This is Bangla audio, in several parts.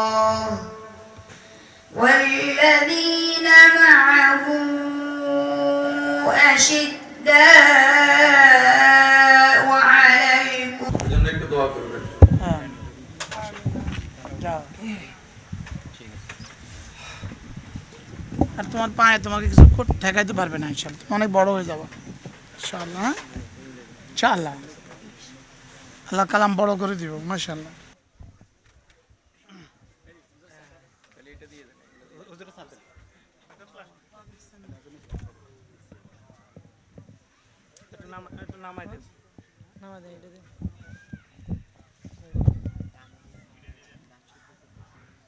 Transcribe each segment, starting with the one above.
الله والذين معه أشداء على الكفر জন্য একটু দোয়া করবেন হ্যাঁ যাও আর তোমার পায়ে তোমাকে কিছু কর- ঠেকাইতে পারবে না ইনশাল্লাহ তুমি অনেক বড় হয়ে যাবো ইনশাল্লাহ হ্যাঁ ইনশাল্লাহ আল্লাহ কালাম বড় করে দিব মাশাল্লাহ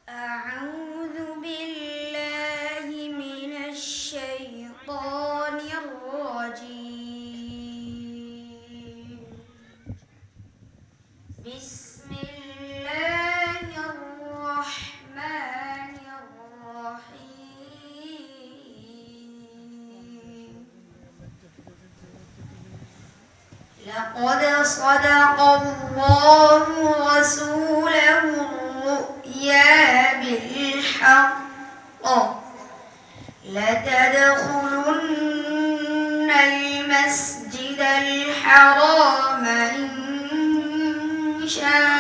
أعوذ بالله لقد صدق الله رسوله الرؤيا بالحق. لتدخلن المسجد الحرام إن شاء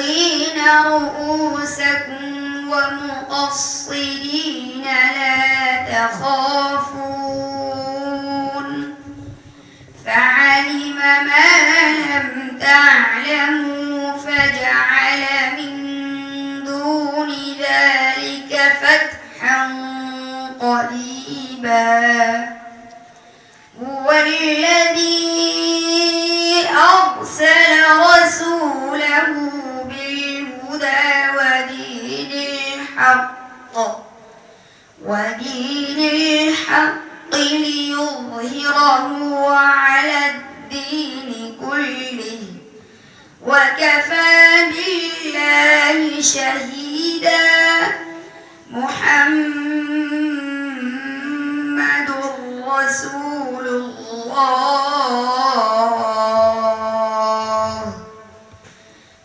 محلقين رؤوسكم ومقصرين لا تخافون فعلم ما لم تعلموا فجعل من دون ذلك فتحا قريبا ودين الحق ليظهره على الدين كله وكفى بالله شهيدا محمد رسول الله.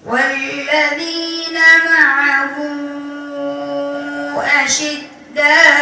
والذين معه أشداء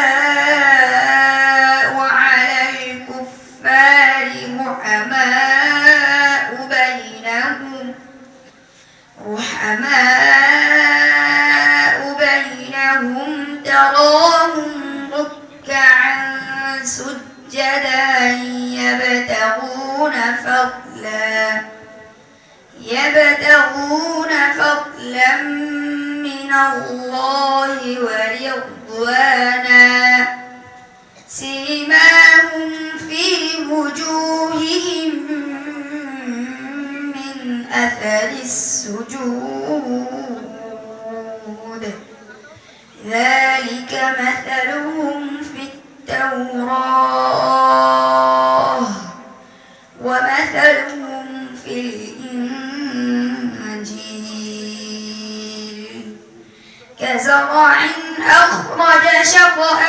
الله ورضوانا. سيماهم في وجوههم من أثر السجود. ذلك مثلهم في التوراة. أخرج شطأه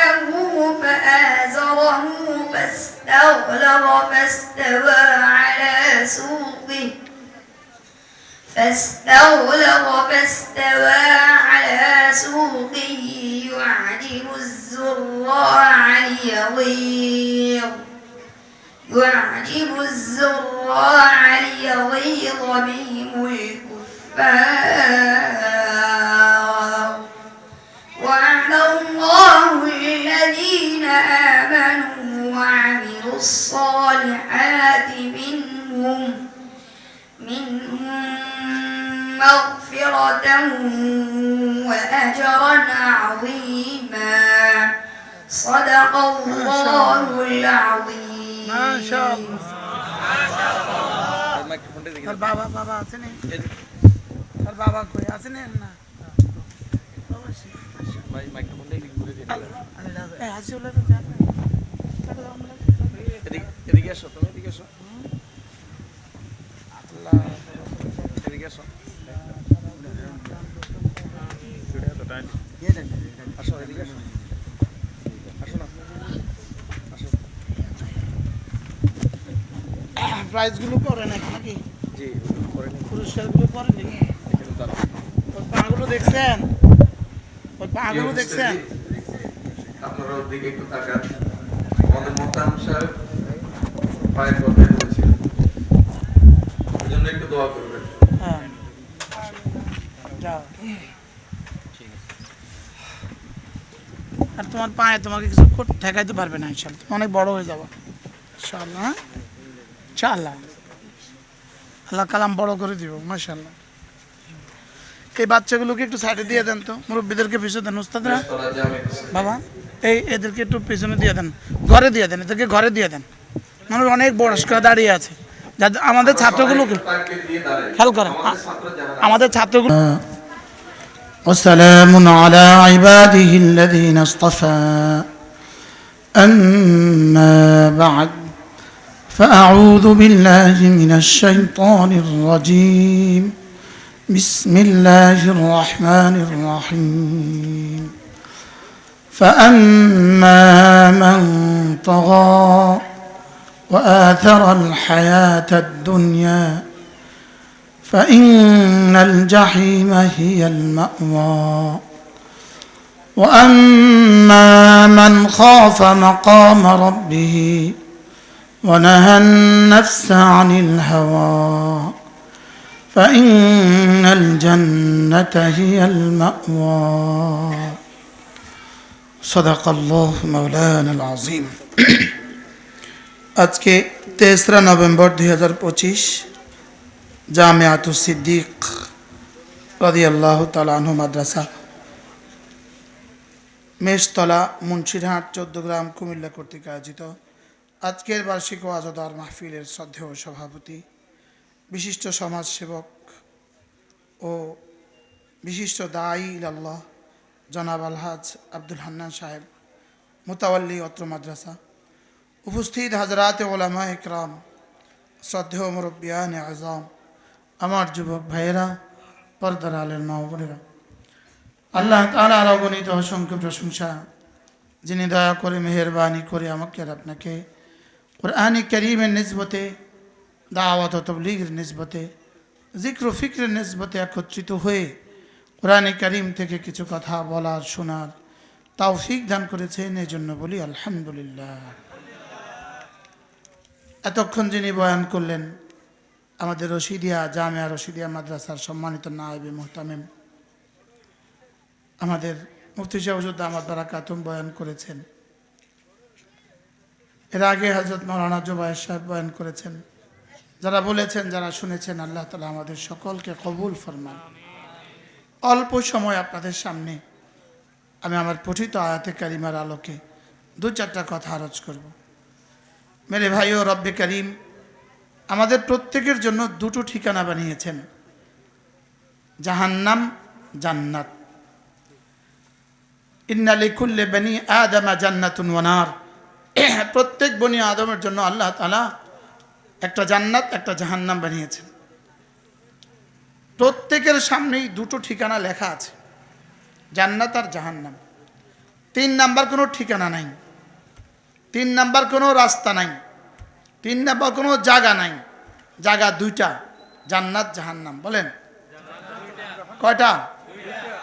فآزره فاستغلظ فاستوى على سوقه. فاستغلظ الصالحات منهم منهم مغفرة وأجرا عظيما صدق الله العظيم মাশাআল্লাহ মাইক্রোফোনটা দেখে তার বাবা বাবা আছে না এই- তার বাবা কই আছে না না অবশ্যই ভাই মাইক্রোফোনটা এদিকে ঘুরে দিন এই হাসি হলে তো জান এদিকে এসো তুমি এদিকে এসো এদিকে এসো আসো এদিকে প্রাইজগুলো করেন এখন নাকি? জি করেন। পুরস্কারগুলো করেন ওই দেখছেন? ওই পাগুলো দেখছেন? আপনারা ওদিকে একটু তাকান। আমাদের পায়ের কথাই বলেছিলেন এই জন্য একটু দোয়া করবেন। হ্যাঁ। যাও। আর তোমার পায়ে তোমাকে কিছু ঠেকাইতে পারবে না ইনশাল্লাহ তুমি অনেক বড় হয়ে যাব। ইনশাল্লাহ? ইনশাল্লাহ আল্লাহ কালাম বড় করে দিব মাশাল্লাহ এই বাচ্চাগুলোকে একটু সাইডে দিয়ে দেন তো। মুরব্বীদেরকে পিছু দেন উস্তাদরা। বাবা এই এদেরকে একটু পেছনে দিয়ে দেন। ঘরে দিয়ে দেন এদেরকে ঘরে দিয়ে দেন। মানুষ অনেক বয়স্ক দাঁড়িয়ে আছে যাদের আমাদের ছাত্রগুলোকে তাকে দিয়ে দাঁড়ায় খেয়াল করেন আমাদের ছাত্র যারা আমাদের ছাত্রগুলো وسلام على عباده الذين اصطفى أما بعد فأعوذ بالله من الشيطان الرجيم بسم الله الرحمن الرحيم فأما من طغى وآثر الحياة الدنيا فإن الجحيم هي المأوى. وأما من خاف مقام ربه ونهى النفس عن الهوى فإن الجنة هي المأوى. صدق الله مولانا العظيم. আজকে তেসরা নভেম্বর দুই হাজার পঁচিশ জামিয়াতু সিদ্দিক রদি আল্লাহ তালাহ মাদ্রাসা। মেষতলা মুন্সিরহাট চোদ্দ গ্রাম কুমিল্লা কর্তৃক আয়োজিত আজকের বার্ষিক ওয়াজদার মাহফিলের শ্রদ্ধেয় সভাপতি, বিশিষ্ট সমাজসেবক ও বিশিষ্ট দায়ী আল্লাহ জনাব আলহাজ আব্দুল হান্নান সাহেব, মোতাওয়াল্লি অত্র মাদ্রাসা। উপস্থিত হাজরাতে ওলামা একরাম, শ্রদ্ধেয় মুরব্বিয়ান আজম, আমার যুবক ভাইয়েরা, পর্দার আলের মা বোনেরা। আল্লাহ তালার অগণিত অসংখ্য প্রশংসা, যিনি দয়া করে, মেহরবানি করে আমাকে আর আপনাকে কোরআনি করিমের নিসবতে, দাওয়াত তবলিগের নিসবতে জিক্র ফিক্রের নিসবতে একত্রিত হয়ে কোরআনে করিম থেকে কিছু কথা বলার, শোনার তৌফিক দান করেছেন। এই জন্য বলি আলহামদুলিল্লাহ। এতক্ষণ যিনি বয়ান করলেন, আমাদের রশিদিয়া, জামিয়া রশিদিয়া মাদ্রাসার সম্মানিত নায়েবে মোহতামেম, আমাদের মুফতি শাহুজুদ্দ আমার দ্বারা কাতুম বয়ান করেছেন। এর আগে হজরত মৌলানা জোবায়ের সাহেব বয়ান করেছেন। যারা বলেছেন, যারা শুনেছেন, আল্লাহ তালা আমাদের সকলকে কবুল ফরমান। অল্প সময় আপনাদের সামনে আমি আমার পঠিত আয়াতে কারিমার আলোকে দু চারটা কথা আরজ করব। মেরে ভাই ও রব্বে করিম, আমাদের প্রত্যেকের জন্য দুটো ঠিকানা বানিয়েছেন। জাহান্নাম, জান্নাত। ইন্নালি কুল্লে বানি আদামা জান্নাতুন ওয়ানার প্রত্যেক বনি আদমের জন্য আল্লাহ তালা একটা জান্নাত, একটা জাহান্নাম বানিয়েছেন। প্রত্যেকের সামনেই দুটো ঠিকানা লেখা আছে, জান্নাত আর জাহান্নাম। তিন নাম্বার কোনো ঠিকানা নাই। তিন নাম্বার কোনো রাস্তা নাই। তিন নাম্বার কোনো জায়গা নাই। জায়গা দুইটা, জান্নাত, জাহান্নাম। বলেন। কয়টা?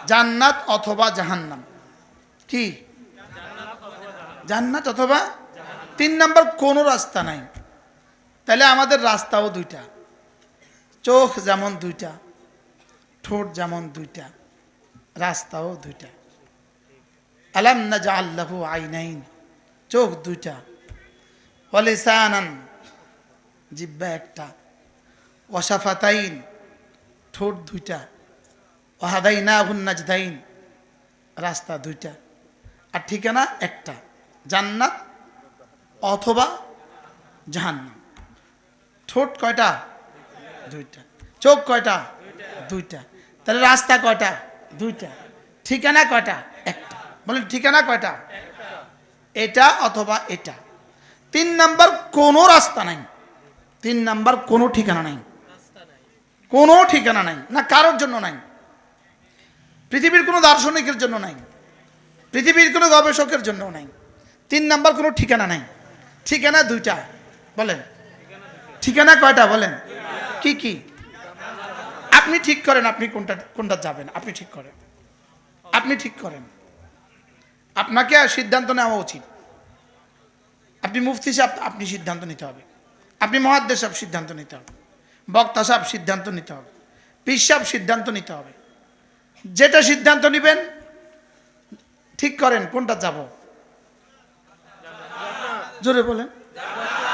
জান্নাত অথবা জাহান্নাম। কি? জান্নাত অথবা তিন নাম্বার কোনো রাস্তা নাই। তাহলে আমাদের রাস্তাও দুইটা। চোখ যেমন দুইটা, ঠোঁট যেমন দুইটা, রাস্তাও দুইটা। আলাম না যা আল্লাহ আইনাইন। চোখ দুইটা, অলিসানান, জিব্বা একটা ওয়াসাফাতাইন ঠোঁট দুইটা ওহাদাই না হুন্নাজদাইন রাস্তা দুইটা, আর ঠিকানা একটা, জান্নাত অথবা জাহান্নাম। ঠোঁট কয়টা? দুইটা। চোখ কয়টা? দুইটা। তাহলে রাস্তা কয়টা? দুইটা। ঠিকানা কয়টা? একটা। বলেন ঠিকানা কয়টা? এটা অথবা এটা। তিন নাম্বার, কোনো রাস্তা নাই। তিন নাম্বার, কোনো ঠিকানা নাই। কোনো ঠিকানা নাই, না কারোর জন্য নাই। পৃথিবীর কোনো দার্শনিকের জন্য নাই। পৃথিবীর কোনো গবেষকের জন্য নাই। তিন নাম্বার, কোনো ঠিকানা নাই। ঠিকানা দুইটা, বলেন। ঠিকানা কয়টা, বলেন। কি কি? আপনি ঠিক করেন, আপনি কোনটা কোনটা যাবেন, আপনি ঠিক করেন। আপনি ঠিক করেন। আপনাকে আর সিদ্ধান্ত নেওয়া উচিত। আপনি মুফতি সাহেব, আপনি সিদ্ধান্ত নিতে হবে। আপনি মহাদ্দেশ সাহেব, সিদ্ধান্ত নিতে হবে। বক্তা সাহেব, সিদ্ধান্ত নিতে হবে। পীর সাহেব, সিদ্ধান্ত নিতে হবে। যেটা সিদ্ধান্ত নেবেন, ঠিক করেন, কোনটা যাব? জোরে বলেন।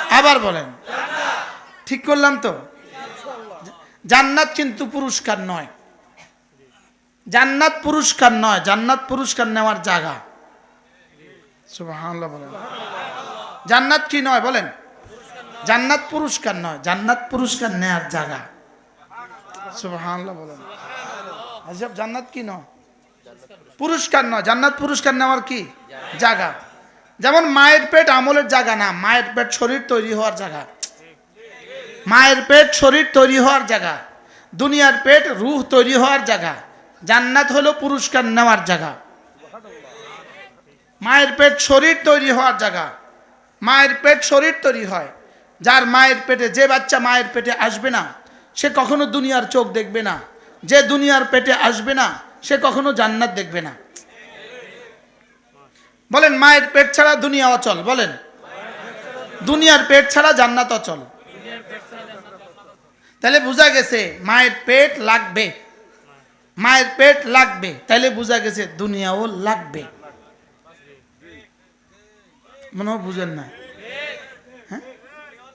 আবার বলেন। ঠিক করলাম তো? জান্নাত কিন্তু পুরস্কার নয়। জান্নাত পুরস্কার নয়, জান্নাত পুরস্কার নেওয়ার জায়গা। জান্নাত কি নয় বলেন? জান্নাত পুরস্কার নয়, জান্নাত পুরস্কার নেওয়ার জায়গা। বলেন। জান্নাত কি নয়? পুরস্কার নয়, জান্নাত পুরস্কার নেওয়ার কি? জায়গা। যেমন মায়ের পেট আমলের জায়গা না, মায়ের পেট শরীর তৈরি হওয়ার জায়গা। মায়ের পেট শরীর তৈরি হওয়ার জায়গা, দুনিয়ার পেট রুহ তৈরি হওয়ার জায়গা, জান্নাত হলো পুরস্কার নেওয়ার জায়গা। মায়ের পেট শরীর তৈরি হওয়ার জায়গা। মায়ের পেট শরীর তৈরি হয়। যার মায়ের পেটে, যে বাচ্চা মায়ের পেটে আসবে না, সে কখনো দুনিয়ার চোখ দেখবে না। যে দুনিয়ার পেটে আসবে না, সে কখনো জান্নাত দেখবে না। বলেন, মায়ের পেট ছাড়া দুনিয়া অচল, বলেন। দুনিয়ার পেট ছাড়া জান্নাত অচল। তাহলে বোঝা গেছে, মায়ের পেট লাগবে। মায়ের পেট লাগবে। তাহলে বোঝা গেছে, দুনিয়াও লাগবে। মনে হয় বুঝেন না।